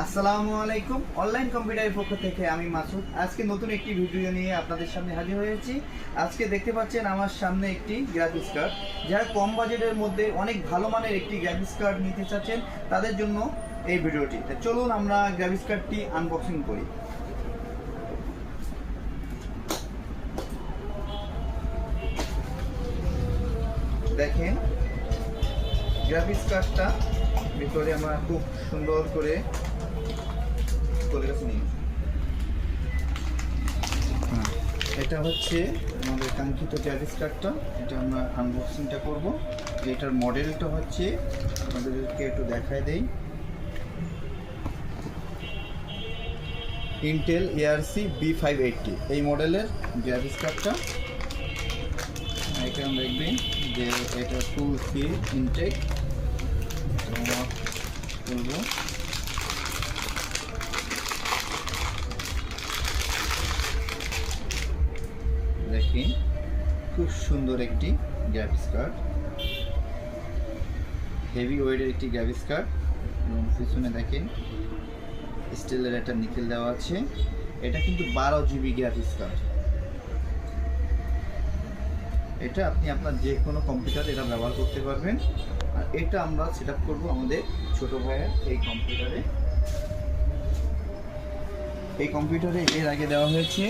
আসসালামু আলাইকুম। অনলাইন কম্পিউটারের পক্ষ থেকে আমি মাসুদ। আজকে নতুন একটি ভিডিও নিয়ে আপনাদের সামনে হাজির হয়েছি। আজকে দেখতে পাচ্ছেন আমার সামনে একটি গ্রাফিক্স কার্ড যারা কম বাজেটের মধ্যে অনেক ভালো মানের একটি গ্রাফিক্স কার্ড নিতে চাচ্ছেন, তাদের জন্য এই ভিডিওটি চলুন আমরা গ্রাফিক্স কার্ডটি আনবক্সিং করি। দেখেন গ্রাফিক্স কার্ডটা ভিতরে আমরা খুব সুন্দর করে করে হ্যাঁ, এটা হচ্ছে আমাদের কাঙ্ক্ষিত গ্রাফিক্স কার্ডটা এটা আমরা আনবক্সিংটা করব। এটার মডেলটা হচ্ছে আমাদেরকে একটু দেখায় দেই। Intel ARC B five eighty এই মডেলের গ্রাফিক্স কার্ডটা এখানে দেখবেন যে এটা ফুল ফি ইনটেক বলব দেখি, খুব সুন্দর একটি গ্রাফিক্স কার্ড হেভি ওয়েটের একটি গ্রাফিক্স কার্ড এবং পিছনে দেখেন, স্টিলের একটা নিকেল দেওয়া আছে। এটা কিন্তু বারো জিবি গ্রাফিক্স কার্ড এটা আপনি আপনার যে কোনো কম্পিউটার এটা ব্যবহার করতে পারবেন। আর এটা আমরা সেট আপ করব আমাদের ছোটো ভাইয়ের এই কম্পিউটারে এই কম্পিউটারে এর আগে দেওয়া হয়েছে